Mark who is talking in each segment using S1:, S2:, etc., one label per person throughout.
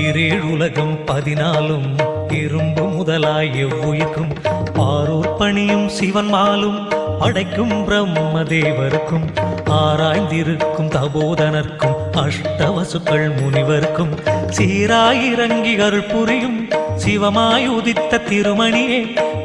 S1: ஈரேழு உலகம் பதினாலும் இரும்பு முதலாய் எவ்வுயிர்க்கும் பாரூர் பணியும் சிவன் மாலும் படைக்கும் பிரம்மதேவருக்கும் ஆராய்ந்திருக்கும் தபோதனர்க்கும் அஷ்டவசுக்கள் முனிவர்க்கும் சீராயிறங்கி அருள் புரியும் சிவமாய் உதித்த திருமணியே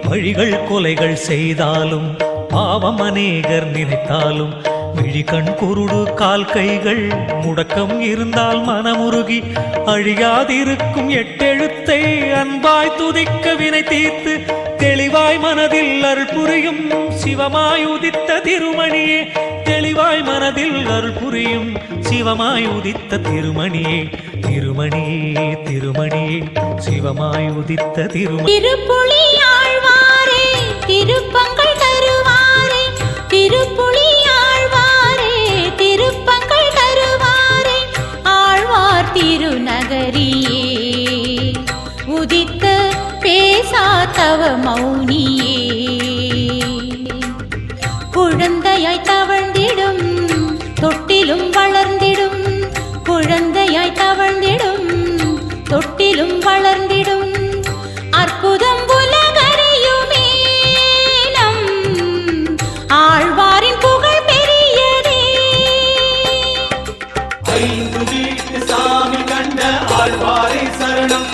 S1: வழிகள் கொலைகள் செய்தாலும் பாவம் அநேகர் நினைத்தாலும் விழிகண் குருடு கால் கைகள் முடக்கம் இருந்தால் மனமுருகி அழியாதிருக்கும் எட்டெழுத்தை அன்பாய் துதிக்க வினை தீர்த்து தெளிவாய் மனதில் அருள் புரியும் சிவமாய் உதித்த திருமணியே. தெளிவாய் மனதில் அருள் புரியும் சிவமாய் உதித்த திருமணியே. திருமணியே திருமணியே சிவமாய் உதித்த திருமணி
S2: திருப்புளி ஆழ்வாரே திருப்பங்கள் பேசா தவ மௌனியே. குழந்தையாய் தவழ்ந்திடும் தொட்டிலும் வளர்ந்திடும் குழந்தையாய் தவழ்ந்திடும் தொட்டிலும் வளர்ந்திடும். அற்புதம் உலகறியுமே ஆழ்வாரின் புகழ் பெரியதே.
S3: ஐந்து வீட்டு சாமி கண்ட ஆழ்வாரை சரணம்.